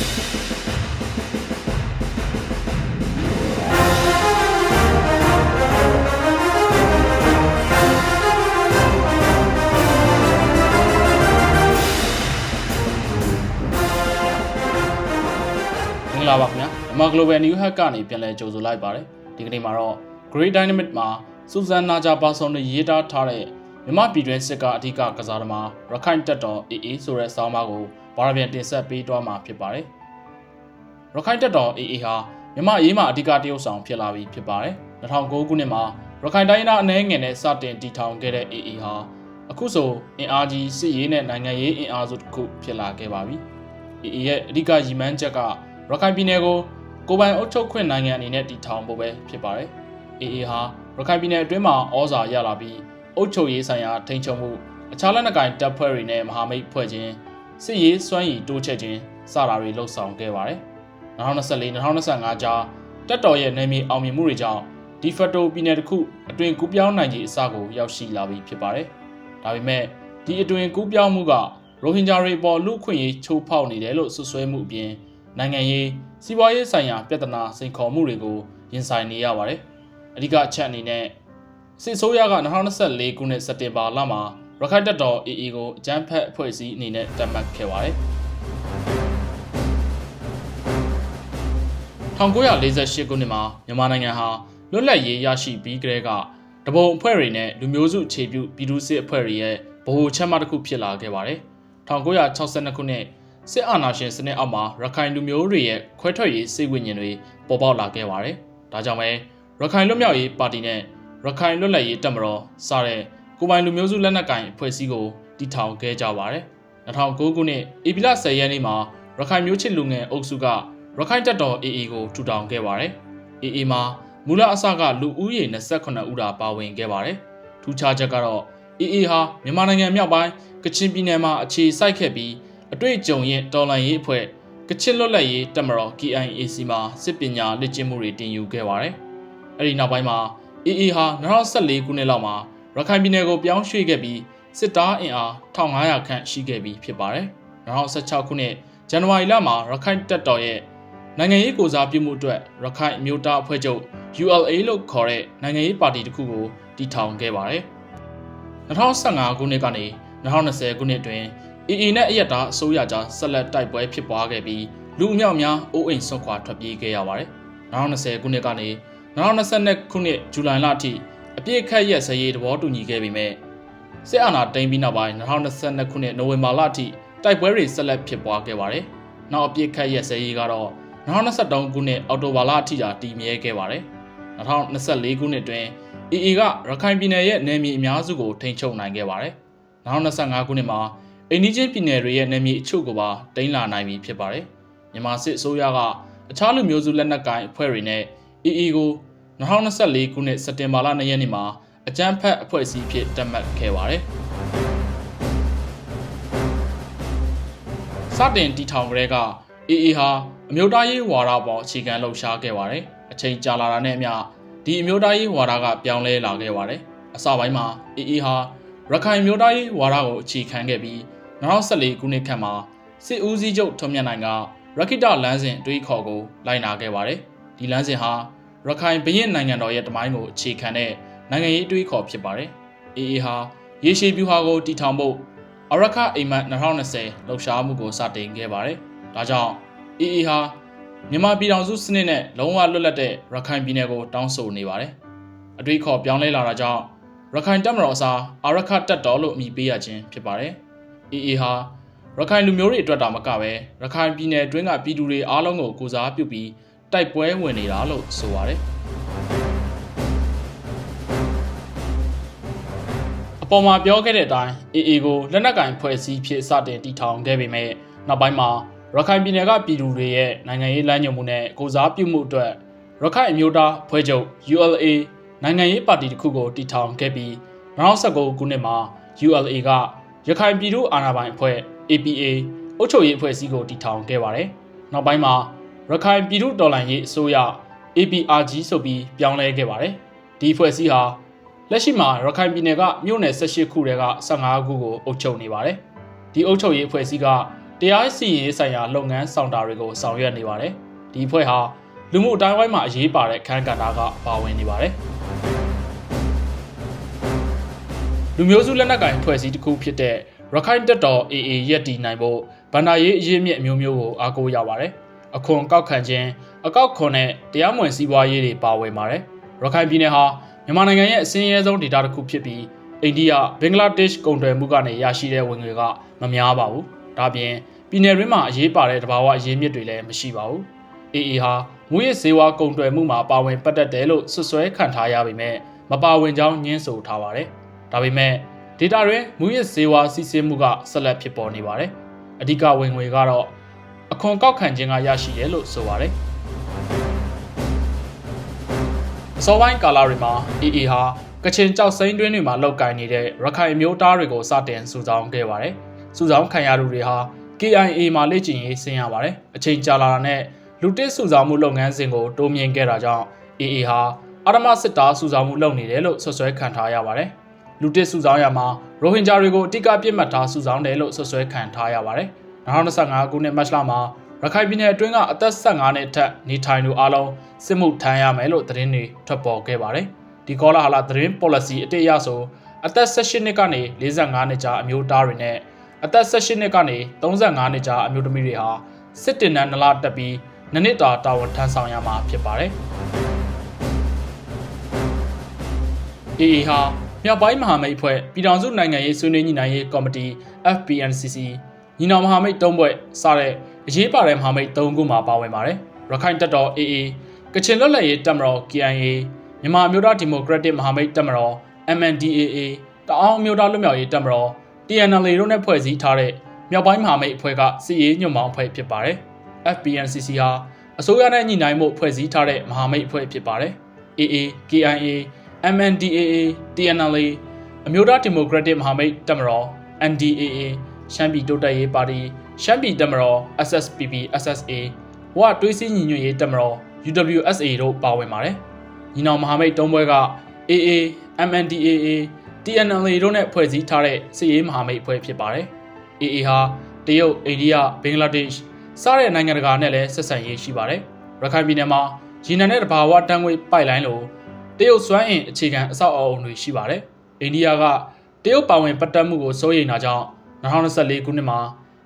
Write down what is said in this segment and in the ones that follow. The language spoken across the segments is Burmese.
မင်္ဂလာပါခင်ဗျာမြန်မာ Global New Hack ကနေပြန်လည်ကြိုဆိုလိုက်ပါတယ်ဒီကနေ့မှာတော့ Great Dynamic မှာစူဇန်နာဂျာပါဆွန်နဲ့ရေးသားထားတဲ့မြန်မာပြည်တွင်းစစ်ကအဓိကကစားသမားရခိုင်တပ်တော် AA ဆိုတဲ့ဆောင်းပါးကို ဘာရပြန်တင်ဆက်ပေးသွားမှာဖြစ်ပါတယ်ရခိုင်တပ်တော် AA ဟာမြန်မာအရေးမှာအဓိကတရုတ်ဆောင်ဖြစ်လာပြီဖြစ်ပါတယ်2009ခုနှစ်မှာရခိုင်တိုင်းသားအနှဲငယ်နဲ့စတင်တည်ထောင်ခဲ့တဲ့ AA ဟာအခုဆိုအင်အားကြီးစစ်ရေးနဲ့နိုင်ငံရေးအင်အားစုတစ်ခုဖြစ်လာခဲ့ပါပြီ AA ရဲ့အဓိကရည်မှန်းချက်ကရခိုင်ပြည်နယ်ကိုကိုယ်ပိုင်အုပ်ချုပ်ခွင့်နိုင်ငံအနေနဲ့တည်ထောင်ဖို့ပဲဖြစ်ပါတယ်။ AA ဟာရခိုင်ပြည်နယ်အတွင်းမှာဩဇာရလာပြီးအုပ်ချုပ်ရေးဆိုင်ရာထိန်းချုပ်မှုအခြားလက်နက်ကိုင်တပ်ဖွဲ့တွေနဲ့မဟာမိတ်ဖွဲ့ခြင်း စစ်ရေးစွမ်းရည်တိုးချဲ့ခြင်းစတာတွေလှုပ်ဆောင်ခဲ့ပါတယ်။2024-2025ကြားတပ်တော်ရဲ့နယ်မြေအောင်မြင်မှုတွေကြောင့်ဒီဖက်တိုပြည်နယ်တစ်ခုအတွင်ကူးပြောင်းနိုင်ခြေအစကိုရောက်ရှိလာပြီဖြစ်ပါတယ်။ဒါပေမဲ့ဒီအတွင်ကူးပြောင်းမှုကရိုဟင်ဂျာတွေပေါ်လူခွင့်ရေးချိုးဖောက်နေတယ်လို့ဆွဆွဲမှုအပြင်နိုင်ငံရေးစီးပွားရေးဆိုင်ရာပြဿနာစိန်ခေါ်မှုတွေကိုရင်ဆိုင်နေရပါတယ်။အဓိကအချက်အနေနဲ့စစ်ဆိုးရက2024ခုနှစ်စက်တင်ဘာလမှာ ရခိုင်တပ်တော် AA ကိုအကြမ်းဖက်အဖွဲ့အစည်းအနေနဲ့တတ်မှတ်ခဲ့ပါတယ်။1948ခုနှစ်မှာမြန်မာနိုင်ငံဟာလွတ်လပ်ရေးရရှိပြီးကတည်းကတဘုံအဖွဲ့တွေနဲ့လူမျိုးစုခြေပြုပြည်သူ့စစ်အဖွဲ့တွေရဲ့ဗဟိုချက်မှတ်တစ်ခုဖြစ်လာခဲ့ပါတယ်။1962ခုနှစ်စစ်အာဏာရှင်စနစ်အောက်မှာရခိုင်လူမျိုးတွေရဲ့ခွဲထွက်ရေးစိတ်ဝိညာဉ်တွေပေါ်ပေါက်လာခဲ့ပါတယ်။ဒါကြောင့်ပဲရခိုင်လွတ်မြောက်ရေးပါတီနဲ့ရခိုင်လွတ်လပ်ရေးတပ်မတော်စတဲ့ ကိုယ်ပိုင်လူမျိုးစုလက်နက်ကိုင်အဖွဲ့အစည်းကိုတည်ထောင်ခဲ့ကြပါတယ်။2009ခုနှစ်ဧပြီလ10ရက်နေ့မှာရခိုင်မျိုးချစ်လူငယ်အုပ်စုကရခိုင်တပ်တော် AA ကိုထူထောင်ခဲ့ပါတယ်။ AA မှာမူလအစကလူဦးရေ28ဦးသာပါဝင်ခဲ့ပါတယ်။ထူးခြားချက်ကတော့ AA ဟာမြန်မာနိုင်ငံမြောက်ပိုင်းကချင်ပြည်နယ်မှာအခြေစိုက်ခဲ့ပြီးအတွေ့အကြုံရဲ့တော်လှန်ရေးအဖွဲ့ကချင်လွတ်လပ်ရေးတပ်မတော် KIAC မှာစစ်ပညာလေ့ကျင့်မှုတွေတင်ယူခဲ့ပါတယ်။အဲဒီနောက်ပိုင်းမှာ AA ဟာ2014ခုနှစ်လောက်မှာ ရခိုင်ပြည်နယ်ကိုပြောင်းရွှေ့ခဲ့ပြီးစစ်သားအင်အား1500ခန့်ရှိခဲ့ပြီးဖြစ်ပါတယ်။2016ခုနှစ်ဇန်နဝါရီလမှာရခိုင်တပ်တော်ရဲ့နိုင်ငံရေးကိုစားပြုမှုအတွက်ရခိုင်အမျိုးသားအဖွဲ့ချုပ် ULA လို့ခေါ်တဲ့နိုင်ငံရေးပါတီတစ်ခုကိုတည်ထောင်ခဲ့ပါတယ်။2015ခုနှစ်ကနေ2020ခုနှစ်အတွင်း AA နဲ့အယက်သားအစိုးရကြားဆက်လက်တိုက်ပွဲဖြစ်ပွားခဲ့ပြီးလူအမြောက်များအိုးအိမ်ဆွန့်ခွာထွက်ပြေးခဲ့ရပါတယ်။2020ခုနှစ်ကနေ2022ခုနှစ်ဇူလိုင်လအထိ အပြည့်ခတ်ရက်စရေးသဘောတူညီခဲ့ပေမဲ့စစ်အာဏာသိမ်းပြီးနောက်ပိုင်း2022ခုနှစ်နိုဝင်ဘာလအထိတိုက်ပွဲတွေဆက်လက်ဖြစ်ပွားခဲ့ပါတယ်။နောက်အပြည့်ခတ်ရက်စရေးကတော့2023ခုနှစ်အောက်တိုဘာလအထိသာတည်မြဲခဲ့ပါတယ်။2024ခုနှစ်တွင် AA ကရခိုင်ပြည်နယ်ရဲ့နယ်မြေအများစုကိုထိန်းချုပ်နိုင်ခဲ့ပါတယ်။2025ခုနှစ်မှာအိန္ဒိချင်းပြည်နယ်တွေရဲ့နယ်မြေအချို့ကိုပါတိမ်းလာနိုင်ပြီဖြစ်ပါတယ်။မြန်မာစစ်အစိုးရကအခြားလူမျိုးစုလက်နက်ကိုင်အဖွဲ့တွေနဲ့ AA ကို 2024ခုနှစ်စက်တင်ဘာလ2ရက်နေ့မှာအကြမ်းဖက်အဖွဲ့အစည်းဖြစ်တတ်မှတ်ခဲ့ပါတယ်။စတင်တည်ထောင်ကြတဲ့က AA ဟာအမျိုးသားရေးဝါဒပေါ်အခြေခံလှုပ်ရှားခဲ့ပါတယ်။အချိန်ကြာလာတာနဲ့အမျှဒီအမျိုးသားရေးဝါဒကပြောင်းလဲလာခဲ့ပါတယ်။အစပိုင်းမှာ AA ဟာရခိုင်မျိုးသားရေးဝါဒကိုအခြေခံခဲ့ပြီး2014ခုနှစ်ခန့်မှာစစ်ဦးစီးချုပ်ထွန်းမြတ်နိုင်ကရခိတလမ်းစဉ်အတွေးခေါ်ကိုလိုက်နာခဲ့ပါတယ်။ဒီလမ်းစဉ်ဟာ ရခိုင်ဘရင်နိုင်ငံတော်ရဲ့တမိုင်းကိုအခြေခံတဲ့နိုင်ငံရေးအတွေးခေါ်ဖြစ်ပါတယ်။ AA ဟာရေရှည်ဗျူဟာကိုတည်ထောင်ဖို့အရခအိမ်မက်2020လှုပ်ရှားမှုကိုစတင်ခဲ့ပါတယ်။ဒါကြောင့် AA ဟာမြန်မာပြည်ထောင်စုစနစ်နဲ့လုံးဝလွတ်လပ်တဲ့ရခိုင်ပြည်နယ်ကိုတောင်းဆိုနေပါတယ်။အတွေးခေါ်ပြောင်းလဲလာတာကြောင့်ရခိုင်တပ်မတော်အစားအာရခတပ်တော်လို့အမည်ပေးရခြင်းဖြစ်ပါတယ်။ AA ဟာရခိုင်လူမျိုးတွေအတွက်တာမကပဲရခိုင်ပြည်နယ်အတွင်းကပြည်သူတွေအားလုံးကိုကိုစားပြုပြီး တိုက်ပွဲဝင်နေတာလို့ဆိုပါတယ်။အပေါ်မှာပြောခဲ့တဲ့အတိုင်း AA ကိုလက်နက်ကင်ဖွဲ့စည်းဖြစ်စတင်တည်ထောင်ခဲ့ပေမဲ့နောက်ပိုင်းမှာရခိုင်ပြည်နယ်ကပြည်သူတွေရဲ့နိုင်ငံရေးလမ်းညွှန်မှုနဲ့ကိုစားပြုမှုအတွက်ရခိုင်အမျိုးသားဖွဲ့ချုပ် ULA နိုင်ငံရေးပါတီတစ်ခုကိုတည်ထောင်ခဲ့ပြီး2019ခုနှစ်မှာ ULA ကရခိုင်ပြည်သူ့အာဏာပိုင်အဖွဲ့ APA အုပ်ချုပ်ရေးအဖွဲ့အစည်းကိုတည်ထောင်ခဲ့ပါတယ်။နောက်ပိုင်းမှာ ရခိုင်ပြည်သူ့တော်လှန်ရေးအစိုးရ APRG ဆိုပြီးပြောင်းလဲခဲ့ပါတယ်။ဒီအဖွဲ့အစည်းဟာလက်ရှိမှာရခိုင်ပြည်နယ်ကမြို့နယ်18ခုတည်းက15ခုကိုအုပ်ချုပ်နေပါတယ်။ဒီအုပ်ချုပ်ရေးအဖွဲ့အစည်းကတရားစီရင်ရေးဆိုင်ရာလုပ်ငန်းဆောင်တာတွေကိုဆောင်ရွက်နေပါတယ်။ဒီအဖွဲ့ဟာလူမှုအတိုင်းဝိုင်းမှာအရေးပါတဲ့ခန်းကဏ္ဍကပါဝင်နေပါတယ်။လူမျိုးစုလက်နက်ကိုင်အဖွဲ့အစည်းတစ်ခုဖြစ်တဲ့ရခိုင်တပ်တော် AA ရက်တီနိုင်ဖို့ဗန္ဒာရေးအရေးမြစ်အမျိုးမျိုးကိုအားကိုးရပါတယ်။ အခွန်ကောက်ခံခြင်းအကောက်ခွန်နဲ့တရားမဝင်စီးပွားရေးတွေပါဝင်ပါတယ်။ရခိုင်ပြည်နယ်ဟာမြန်မာနိုင်ငံရဲ့အစင်းရဲဆုံးဒေသတစ်ခုဖြစ်ပြီးအိန္ဒိယဘင်္ဂလားဒေ့ရှ်ကုန်သွယ်မှုကနေရရှိတဲ့ဝင်ငွေကမများပါဘူး။ဒါပြင်ပြည်နယ်ရင်းမှာအရေးပါတဲ့တဘာဝအရေးမြစ်တွေလည်းမရှိပါဘူး။ AA ဟာမူရစ်စေဝါကုန်သွယ်မှုမှာပါဝင်ပတ်သက်တယ်လို့ဆွဆွဲခံထားရပေမဲ့မပါဝင်ကြောင်းညင်းဆိုထားပါတယ်။ဒါပေမဲ့ဒေတာတွင်မူရစ်စေဝါစီစဉ်မှုကဆက်လက်ဖြစ်ပေါ်နေပါတယ်။အဓိကဝင်ငွေကတော့ အခွန်ကောက်ခံခြင်းကရရှိတယ်လို့ဆိုပါတယ်။အစောပိုင်းကာလတွေမှာ AA ဟာကချင်ကြောက်စိမ့်တွင်းတွေမှာလောက်ကင်နေတဲ့ရခိုင်မျိုးသားတွေကိုစတင်စုဆောင်းခဲ့ပါတယ်။စုဆောင်းခံရသူတွေဟာ KIA မှာလေ့ကျင့်ရေးဆင်းရပါတယ်။အချိန်ကြာလာတာနဲ့လူတစ်စုဆောင်းမှုလုပ်ငန်းစဉ်ကိုတိုးမြင့်ခဲ့တာကြောင့် AA ဟာအာရမစစ်တာစုဆောင်းမှုလုပ်နေတယ်လို့ဆွဆွဲခံထားရပါတယ်။လူတစ်စုဆောင်းရမှာရိုဟင်ဂျာတွေကိုအတိအကပြစ်မှတ်ထားစုဆောင်းတယ်လို့ဆွဆွဲခံထားရပါတယ်။ 2025ခုနှစ်မတ်လမှာရခိုင်ပြည်နယ်အတွင်းကအသက်15နှစ်ထက်နေထိုင်သူအလုံးစစ်မှုထမ်းရမယ်လို့သတင်းတွေထွက်ပေါ်ခဲ့ပါတယ်။ဒီကောလာဟလာသတင်း policy အတိအရဆိုအသက်18နှစ်ကနေ45နှစ်ကြာအမျိုးသားတွေနဲ့အသက်18နှစ်ကနေ35နှစ်ကြာအမျိုးသမီးတွေဟာစစ်တင်နန်းနလတက်ပြီးနှစ်နှစ်တာတာဝန်ထမ်းဆောင်ရမှာဖြစ်ပါတယ်။ AA ဟာမြောက်ပိုင်းမဟာမိတ်ဖွဲ့ပြည်ထောင်စုနိုင်ငံရေးဆွေးနွေးညှိနှိုင်းရေးကော်မတီ FPNCC ညီနောင်မဟာမိတ်၃ဘွဲ့စတဲ့အရေးပါတဲ့မဟာမိတ်၃ခုမှာပါဝင်ပါတယ်။ရခိုင်တပ်တော် AA ကချင်လွတ်လပ်ရေးတပ်မတော် KIA မြန်မာမျိုးသားဒီမိုကရက်တစ်မဟာမိတ်တပ်မတော် MNDAA တအောင်းမျိုးသားလွတ်မြောက်ရေးတပ်မတော် TNLA တို့နဲ့ဖွဲ့စည်းထားတဲ့မြောက်ပိုင်းမဟာမိတ်အဖွဲ့ကစစ်ရေးညွှန်ပေါင်းအဖွဲ့ဖြစ်ပါတယ်။ FPNCC ဟာအစိုးရနဲ့ညှိနှိုင်းမှုဖွဲ့စည်းထားတဲ့မဟာမိတ်အဖွဲ့ဖြစ်ပါတယ်။ AA, KIA, MNDAA, TNLA အမျိုးသားဒီမိုကရက်တစ်မဟာမိတ်တပ်မတော် NDAA ရှမ်းပြည်တိုးတက်ရေးပါတီရှမ်းပြည်တပ်မတော် SSPP SSA ဝတွေးစည်းညီညွတ်ရေးတပ်မတော် UWSA တို့ပါဝင်ပါတယ်။ညီနောင်မဟာမိတ်တုံးဘွဲက AA, MNDAA, TNLA တို့နဲ့ဖွဲ့စည်းထားတဲ့စစ်ရေးမဟာမိတ်အဖွဲ့ဖြစ်ပါတယ်။ AA ဟာတရုတ်၊အိန္ဒိယ၊ဘင်္ဂလားဒေ့ရှ်စတဲ့နိုင်ငံတကာနဲ့လည်းဆက်ဆံရေးရှိပါတယ်။ရခိုင်ပြည်နယ်မှာရေနံနဲ့တဘာဝတန်းငွေပိုက်လိုင်းလိုတရုတ်စွမ်းအင်အခြေခံအဆောက်အအုံတွေရှိပါတယ်။အိန္ဒိယကတရုတ်ပါဝင်ပတ်သက်မှုကိုစိုးရိမ်တာကြောင့် 2024ခုနှစ်မှာ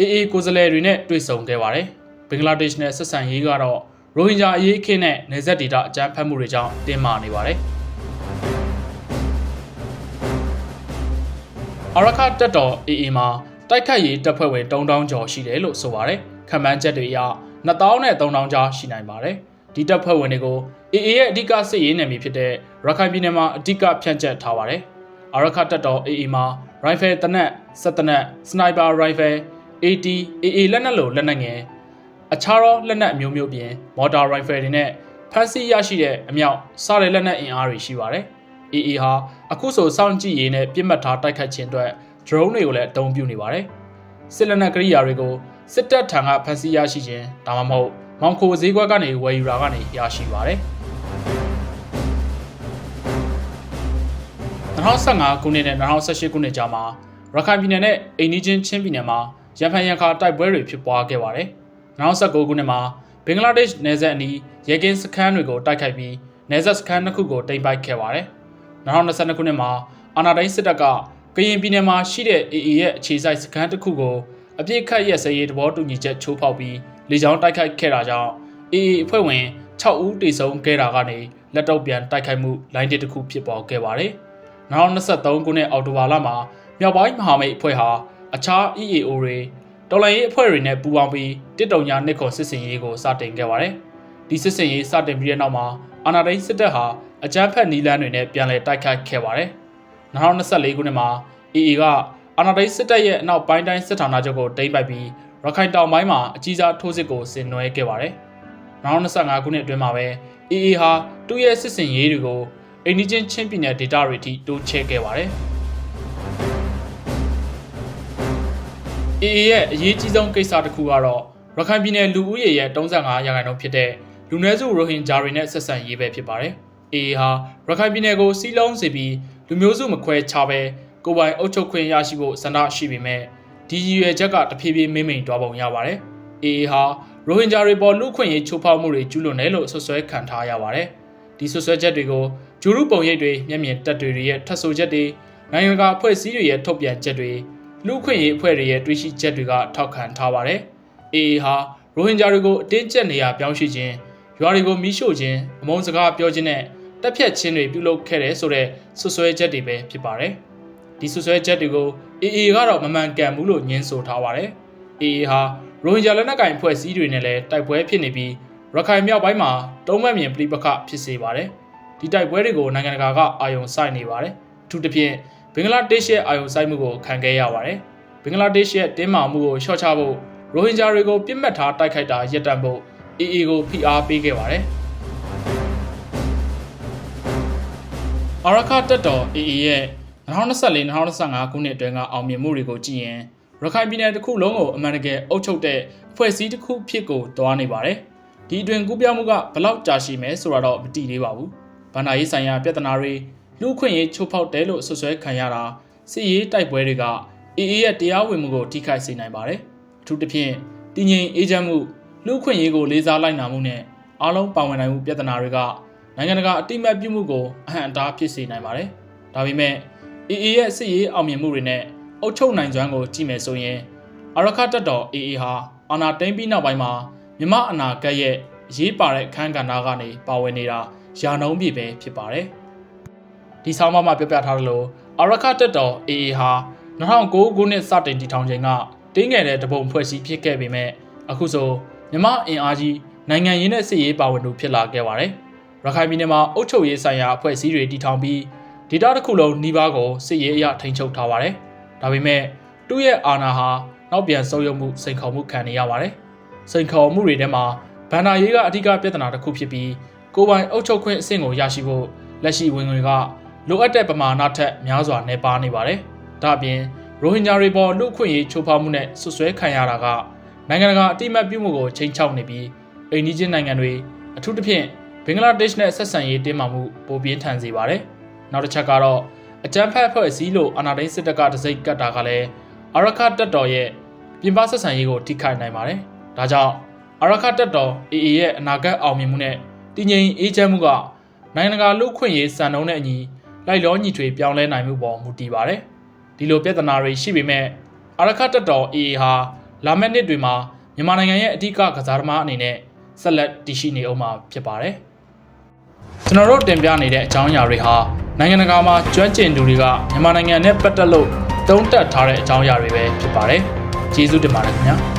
AA ကိုယ်စားလှယ်တွေနဲ့တွေ့ဆုံခဲ့ပါတယ်။ဘင်္ဂလားဒေ့ရှ်နဲ့ဆက်ဆံရေးကတော့ရိုဟင်ဂျာအရေးအခင်းနဲ့နေဆက်ဒေတာအကြမ်းဖက်မှုတွေကြောင့်တင်းမာနေပါတယ်။အရခတက်တော် AA မှာတိုက်ခတ်ရေးတပ်ဖွဲ့ဝင်3000ကျော်ရှိတယ်လို့ဆိုပါတယ်။ခံမှန်းချက်တွေအရ2000နဲ့3000ကြားရှိနိုင်ပါတယ်။ဒီတပ်ဖွဲ့ဝင်တွေကို AA ရဲ့အဓိကစစ်ရေးနယ်မြေဖြစ်တဲ့ရခိုင်ပြည်နယ်မှာအဓိကဖြန့်ကျက်ထားပါတယ်။အရခတက်တော် AA မှာ ရိုင်ဖယ်တနက်စက်တနက်စနိုက်ပါရိုင်ဖယ် AT AA လက်နက်လိုလက်နက်ငယ်အခြားသောလက်နက်အမျိုးမျိုးပြင်မော်တာရိုင်ဖယ်တွေနဲ့ဖမ်းဆီးရရှိတဲ့အမြောက်စားတဲ့လက်နက်အင်အားတွေရှိပါတယ်။ AA ဟာအခုဆိုစောင့်ကြည့်ရေးနဲ့ပြစ်မှတ်ထားတိုက်ခတ်ခြင်းအတွက် drone တွေကိုလည်းအသုံးပြုနေပါတယ်။စစ်လက်နက်ကိရိယာတွေကိုစစ်တပ်ထံကဖမ်းဆီးရရှိခြင်းဒါမှမဟုတ်မောင်ခိုဈေးကွက်ကနေဝယ်ယူတာကနေရရှိပါတယ်။ 2015ခုနှစ်နဲ့2018ခုနှစ်ကြားမှာရခိုင်ပြည်နယ်နဲ့အိန္ဒိချင်းချင်းပြည်နယ်မှာရန်ဖန်ရန်ခါတိုက်ပွဲတွေဖြစ်ပွားခဲ့ပါတယ်။2019ခုနှစ်မှာဘင်္ဂလားဒေ့ရှ်နယ်စပ်အနီးရဲကင်းစခန်းတွေကိုတိုက်ခိုက်ပြီးနယ်စပ်စခန်းတစ်ခုကိုတင်ပိုက်ခဲ့ပါတယ်။2022ခုနှစ်မှာအာနာတိုင်းစစ်တပ်ကကရင်ပြည်နယ်မှာရှိတဲ့ AA ရဲ့အခြေစိုက်စခန်းတစ်ခုကိုအပြစ်ခတ်ရက်စရေးတဘောတူညီချက်ချိုးဖောက်ပြီးလေကြောင်းတိုက်ခိုက်ခဲ့တာကြောင့် AA အဖွဲ့ဝင်6ဦးတေဆုံးခဲ့တာကနေလက်တော့ပြန်တိုက်ခိုက်မှုလိုင်းတစ်ခုဖြစ်ပေါ်ခဲ့ပါတယ်။ 2023ခုနှစ်အောက်တိုဘာလမှာမြောက်ပိုင်းမဟာမိတ်အဖွဲ့ဟာအခြား EAO တွေတော်လှန်ရေးအဖွဲ့တွေနဲ့ပူးပေါင်းပြီးတစ်တုံညာနှစ်ခေါ်စစ်စင်ရေးကိုစတင်ခဲ့ပါတယ်။ဒီစစ်စင်ရေးစတင်ပြီးတဲ့နောက်မှာအာဏာသိမ်းစစ်တပ်ဟာအကြမ်းဖက်နီလန်းတွေနဲ့ပြန်လည်တိုက်ခိုက်ခဲ့ပါတယ်။2024ခုနှစ်မှာ AA ကအာဏာသိမ်းစစ်တပ်ရဲ့အနောက်ပိုင်းတိုင်းစစ်ဌာနချုပ်ကိုတိမ့်ပိုက်ပြီးရခိုင်တောင်ပိုင်းမှာအကြီးစားထိုးစစ်ကိုဆင်နွှဲခဲ့ပါတယ်။2025ခုနှစ်အတွင်းမှာပဲ AA ဟာသူ့ရဲ့စစ်စင်ရေးတွေကို အိန္ဒိချင်းချင်းပြည်နယ်ဒေသတွေထိတိုးချဲ့ခဲ့ပါတယ်။ AA ရဲ့အရေးကြီးဆုံးကိစ္စတစ်ခုကတော့ရခိုင်ပြည်နယ်လူဦးရေရဲ့35ရာခိုင်နှုန်းဖြစ်တဲ့လူနည်းစုရိုဟင်ဂျာတွေနဲ့ဆက်ဆံရေးပဲဖြစ်ပါတယ်။ AA ဟာရခိုင်ပြည်နယ်ကိုစီးလုံးစေပြီးလူမျိုးစုမခွဲခြားပဲကိုပိုင်အုပ်ချုပ်ခွင့်ရရှိဖို့ဆန္ဒရှိပေမဲ့ဒီရည်ရွယ်ချက်ကတဖြည်းဖြည်းမိမ့်မိန်သွားပုံရပါတယ်။ AA ဟာရိုဟင်ဂျာတွေပေါ်လူခွင့်ရေးချိုးဖောက်မှုတွေကျူးလွန်တယ်လို့ဆွဆွဲခံထားရပါတယ်။ဒီဆွဆွဲချက်တွေကို ဂျူရုပုံရိပ်တွေမျက်မြင်တပ်တွေရဲ့ထပ်ဆိုချက်တွေနိုင်ငံတကာအဖွဲ့အစည်းတွေရဲ့ထုတ်ပြန်ချက်တွေလူခွင့်ရေးအဖွဲ့တွေရဲ့တွေ့ရှိချက်တွေကထောက်ခံထားပါတယ်။ AA ဟာရိုဟင်ဂျာတွေကိုအတင်းကျပ်နေရာပြောင်းရွှေ့ခြင်းရွာတွေကိုမီးရှို့ခြင်းအမုန်းစကားပြောခြင်းနဲ့တပ်ဖြတ်ခြင်းတွေပြုလုပ်ခဲ့တယ်ဆိုတဲ့ဆွဆွဲချက်တွေပဲဖြစ်ပါတယ်။ဒီဆွဆွဲချက်တွေကို AA ကတော့မမှန်ကန်ဘူးလို့ညင်းဆိုထားပါတယ်။ AA ဟာရိုဟင်ဂျာလက်နက်ကိုင်အဖွဲ့အစည်းတွေနဲ့လည်းတိုက်ပွဲဖြစ်နေပြီးရခိုင်မြောက်ပိုင်းမှာတုံးမမြင်ပြိပခဖြစ်စေပါတယ်။ ဒီတိုက်ပွဲတွေကိုနိုင်ငံတကာကအာရုံစိုက်နေပါတယ်။အထူးသဖြင့်ဘင်္ဂလားဒေ့ရှ်ရဲ့အာရုံစိုက်မှုကိုခံခဲ့ရပါတယ်။ဘင်္ဂလားဒေ့ရှ်ရဲ့တင်းမာမှုကိုလျှော့ချဖို့ရိုဟင်ဂျာတွေကိုပြစ်မှတ်ထားတိုက်ခိုက်တာရပ်တန့်ဖို့ AA ကိုဖိအားပေးခဲ့ပါတယ်။အာရခတက်တော် AA ရဲ့2024-2025ခုနှစ်အတွင်းကအောင်မြင်မှုတွေကိုကြည့်ရင်ရခိုင်ပြည်နယ်တစ်ခုလုံးကိုအမှန်တကယ်အုပ်ချုပ်တဲ့အဖွဲ့အစည်းတစ်ခုဖြစ်ကိုတွားနေပါတယ်။ဒီအတွင်ကူးပြောင်းမှုကဘလောက်ကြာရှည်မယ်ဆိုတာတော့မတည်သေးပါဘူး။ ဗန္ဒာရေးဆိုင်ရာပြဿနာတွေလူခွင့်ရေးချိုးဖောက်တယ်လို့ဆွဆွဲခံရတာစစ်ရေးတိုက်ပွဲတွေက AA ရဲ့တရားဝင်မှုကိုထိခိုက်စေနိုင်ပါတယ်။အထူးသဖြင့်တည်ငြိမ်အေးချမ်းမှုလူခွင့်ရေးကိုလေးစားလိုက်နာမှုနဲ့အားလုံးပါဝင်နိုင်မှုပြဿနာတွေကနိုင်ငံတကာအတိမတ်ပြုမှုကိုအဟန့်အတားဖြစ်စေနိုင်ပါတယ်။ဒါပေမဲ့ AA ရဲ့စစ်ရေးအောင်မြင်မှုတွေနဲ့အုပ်ချုပ်နိုင်စွမ်းကိုကြည့်မယ်ဆိုရင်အရခတ်တပ်တော် AA ဟာအာဏာသိမ်းပြီးနောက်ပိုင်းမှာမြမအနာဂတ်ရဲ့ရေးပါတဲ့အခန်းကဏ္ဍကနေပါဝင်နေတာ ယာနှုံးပြပဲဖြစ်ပါတယ်။ဒီဆောင်းပါးမှာပြောပြထားသလိုအရခတ်တပ်တော် AA ဟာ2009ခုနှစ်စတင်တည်ထောင်ချိန်ကတင်းငယ်တဲ့တပုံဖွဲ့စည်းဖြစ်ခဲ့ပေမဲ့အခုဆိုမြမအင်အားကြီးနိုင်ငံရေးနဲ့စစ်ရေးပါဝင်သူဖြစ်လာခဲ့ပါတယ်။ရခိုင်ပြည်နယ်မှာအုပ်ချုပ်ရေးဆိုင်ရာအဖွဲ့အစည်းတွေတည်ထောင်ပြီးဒေတာတစ်ခုလုံးနှီးပါးကိုစစ်ရေးအရထိန်းချုပ်ထားပါတယ်။ဒါပေမဲ့သူ့ရဲ့အာဏာဟာနောက်ပြန်ဆုပ်ယုပ်မှုစိန်ခေါ်မှုခံနေရပါတယ်။စိန်ခေါ်မှုတွေထဲမှာဗန္ဒာရေးကအဓိကပြဿနာတစ်ခုဖြစ်ပြီး ကိုပိုင်အုပ်ချုပ်ခွင့်အဆင့်ကိုရရှိဖို့လက်ရှိဝင်ငွေကလိုအပ်တဲ့ပမာဏထက်များစွာနှဲပါနေပါတယ်။ဒါ့အပြင်ရိုဟင်ဂျာတွေပေါ်လူခွင့်ရေးချိုးဖောက်မှုနဲ့ဆွဆွဲခံရတာကနိုင်ငံတကာအတိမတ်ပြုမှုကိုချိန်ချောက်နေပြီးအိန္ဒိချင်းနိုင်ငံတွေအထူးသဖြင့်ဘင်္ဂလားဒေ့ရှ်နဲ့ဆက်ဆံရေးတင်းမာမှုပိုပြင်းထန်စေပါတယ်။နောက်တစ်ချက်ကတော့အကြမ်းဖက်ဖွဲ့စည်းလို့အာဏာသိမ်းစစ်တပ်ကတစိမ့်ကတ်တာကလည်းအရခတက်တော်ရဲ့ပြင်ပဆက်ဆံရေးကိုထိခိုက်နိုင်ပါတယ်။ဒါကြောင့်အရခတက်တော် AA ရဲ့အနာဂတ်အောင်မြင်မှုနဲ့ တည်ငြိမ်အေးချမ်းမှုကနိုင်ငံတကာလူ့ခွင့်ရေးစံနှုန်းနဲ့အညီလိုက်လောညီထွေပြောင်းလဲနိုင်မှုပေါ်မူတည်ပါတယ်။ဒီလိုပြဿနာတွေရှိပေမဲ့အရခတက်တော် AA ဟာလာမယ့်နှစ်တွေမှာမြန်မာနိုင်ငံရဲ့အဓိကကစားသမားအနေနဲ့ဆက်လက်တည်ရှိနေအောင်မှာဖြစ်ပါတယ်။ကျွန်တော်တို့တင်ပြနေတဲ့အကြောင်းအရာတွေဟာနိုင်ငံတကာမှာကျွမ်းကျင်သူတွေကမြန်မာနိုင်ငံနဲ့ပတ်သက်လို့တုံးတက်ထားတဲ့အကြောင်းအရာတွေပဲဖြစ်ပါတယ်။ကျေးဇူးတင်ပါတယ်ခင်ဗျာ။